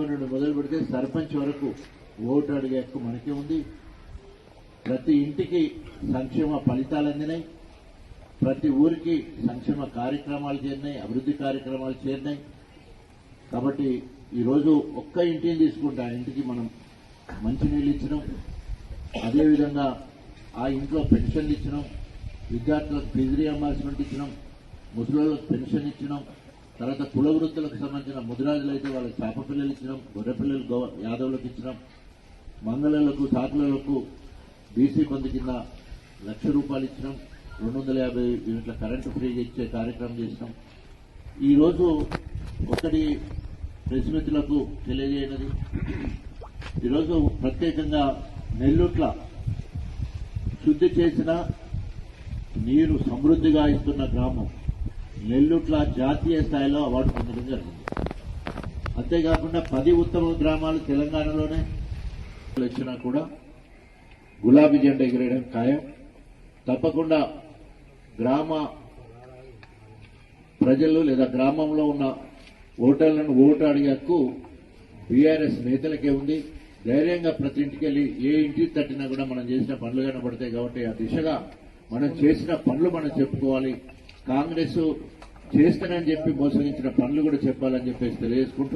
Number నుండి మొదలు పెడితే సర్పంచ్ వరకు ఓటు అడిగే హక్కు మనకే ఉంది. ప్రతి ఇంటికి సంక్షేమ ఫలితాలు అందినాయి. ప్రతి ఊరికి సంక్షేమ కార్యక్రమాలు చేరినాయి అభివృద్ధి కార్యక్రమాలు చేరినాయి. కాబట్టి ఈరోజు ఒక్క ఇంటిని తీసుకుంటే ఆ ఇంటికి మనం మంచినీళ్ళు ఇచ్చినాం. అదేవిధంగా ఆ ఇంట్లో పెన్షన్లు ఇచ్చినాం. విద్యార్థులకు ఫీజు రియంబర్స్మెంట్ ఇచ్చినాం. ముసలిళ్ళకు పెన్షన్ ఇచ్చినాం. తర్వాత కుల వృత్తులకు సంబంధించిన ముదిరాజులు అయితే వాళ్ళకి చేప పిల్లలు ఇచ్చినాం గొర్రె పిల్లలు గో యాదవులకు ఇచ్చినాం. మంగళలకు సాకులకు బీసీ కొంత కింద లక్ష రూపాయలు ఇచ్చినాం. రెండు వందల యాభై యూనిట్ల కరెంటు ఫ్రీగా ఇచ్చే కార్యక్రమం చేసినాం. ఈరోజు ఒకటి ప్రెస్ తెలియజేయనది. ఈరోజు ప్రత్యేకంగా నెల్లూట్ల శుద్ధి చేసిన నీరు సమృద్ధిగా ఇస్తున్న గ్రామం. నెల్లూట్ల జాతీయ స్థాయిలో అవార్డు పొందడం జరిగింది. అంతేకాకుండా పది ఉత్తమ గ్రామాలు తెలంగాణలోనే వచ్చినా కూడా గులాబీ జెండా ఎగిరేయడం ఖాయం. తప్పకుండా గ్రామ ప్రజలు లేదా గ్రామంలో ఉన్న ఓటర్లను ఓటు అడిగే హక్కు బీఆర్ఎస్ నేతలకే ఉంది. ధైర్యంగా ప్రతి ఇంటికి వెళ్ళి ఏ ఇంటికి తట్టినా కూడా మనం చేసిన పనులు కనబడతాయి కాబట్టి ఆ దిశగా మనం చేసిన పనులు మనం చెప్పుకోవాలి. కాంగ్రెస్ చేస్తానని చెప్పి మోసగించిన పనులు కూడా చెప్పాలని చెప్పేసి తెలియజేసుకుంటూ